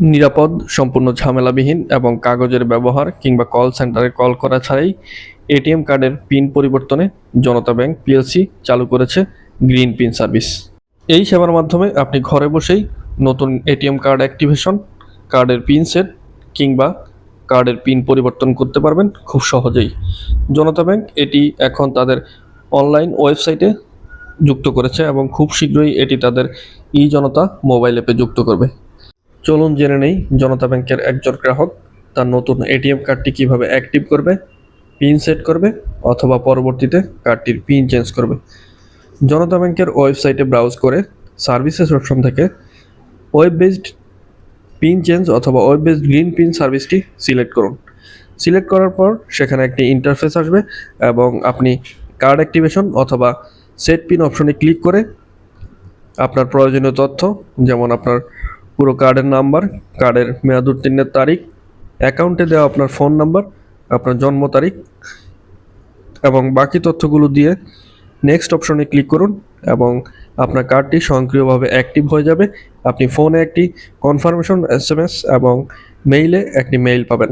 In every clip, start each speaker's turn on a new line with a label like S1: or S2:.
S1: নিরাপদ, সম্পূর্ণ ঝামেলাবিহীন এবং কাগজের ব্যবহার কিংবা কল সেন্টারে কল করা ছাড়াই এটিএম কার্ডের পিন পরিবর্তনে জনতা ব্যাংক পিএলসি চালু করেছে গ্রিন পিন সার্ভিস। এই সেবার মাধ্যমে আপনি ঘরে বসেই নতুন এটিএম কার্ড অ্যাক্টিভেশন, কার্ডের পিন সেট কিংবা কার্ডের পিন পরিবর্তন করতে পারবেন খুব সহজেই। জনতা ব্যাংক এটি এখন তাদের অনলাইন ওয়েবসাইটে যুক্ত করেছে এবং খুব শীঘ্রই এটি তাদের ই জনতা মোবাইল অ্যাপে যুক্ত করবে। চলুন জেনে নেই, জনতা ব্যাংকের একজন গ্রাহক তার নতুন এটিএম কার্ডটি কীভাবে অ্যাক্টিভ করবে, পিন সেট করবে অথবা পরবর্তীতে কার্ডটির পিন চেঞ্জ করবে। জনতা ব্যাংকের ওয়েবসাইটে ব্রাউজ করে সার্ভিসেস অপশন থেকে ওয়েব বেসড পিন চেঞ্জ অথবা ওয়েব বেসড গ্রিন পিন সার্ভিসটি সিলেক্ট করুন। সিলেক্ট করার পর সেখানে একটি ইন্টারফেস আসবে এবং আপনি কার্ড অ্যাক্টিভেশন অথবা সেট পিন অপশনে ক্লিক করে আপনার প্রয়োজনীয় তথ্য, যেমন আপনার পুরো কার্ডের নাম্বার কার্ডের মেয়াদ উত্তীর্ণের তারিখ অ্যাকাউন্টে দেওয়া আপনার ফোন নাম্বার আপনার জন্ম তারিখ এবং বাকি তথ্যগুলো দিয়ে নেক্সট অপশনে ক্লিক করুন এবং আপনার কার্ডটি স্বয়ংক্রিয়ভাবে অ্যাক্টিভ হয়ে যাবে। আপনি ফোনে একটি কনফার্মেশন এস এস এবং মেইলে একটি মেইল পাবেন।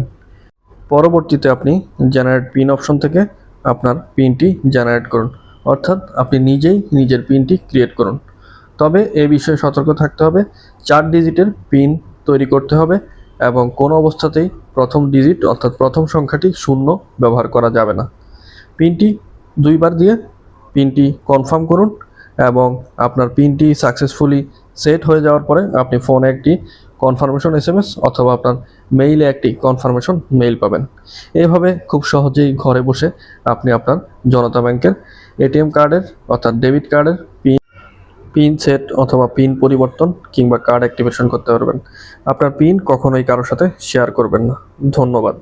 S1: পরবর্তীতে আপনি জেনারেট পিন অপশন থেকে আপনার পিনটি জেনারেট করুন। অর্থাৎ আপনি নিজেই নিজের পিনটি ক্রিয়েট করুন। তবে এ বিষয়ে সতর্ক থাকতে হবে। চার ডিজিটের পিন তৈরি করতে হবে এবং কোনো অবস্থাতেই প্রথম ডিজিট অর্থাৎ প্রথম সংখ্যাটি শূন্য ব্যবহার করা যাবে না। পিনটি দুইবার দিয়ে পিনটি কনফার্ম করুন এবং আপনার পিনটি সাকসেসফুলি সেট হয়ে যাওয়ার পরে আপনি ফোনে একটি কনফার্মেশন এস অথবা আপনার মেইলে একটি কনফার্মেশন মেইল পাবেন। এভাবে খুব সহজেই ঘরে বসে আপনি আপনার জনতা ব্যাংকের এটিএম কার্ডের অর্থাৎ ডেবিট কার্ডের পিন পিন সেট অথবা পিন পরিবর্তন কিংবা কার্ড অ্যাক্টিভেশন করতে পারবেন। আপনার পিন কখনোই কারোর সাথে শেয়ার করবেন না। ধন্যবাদ।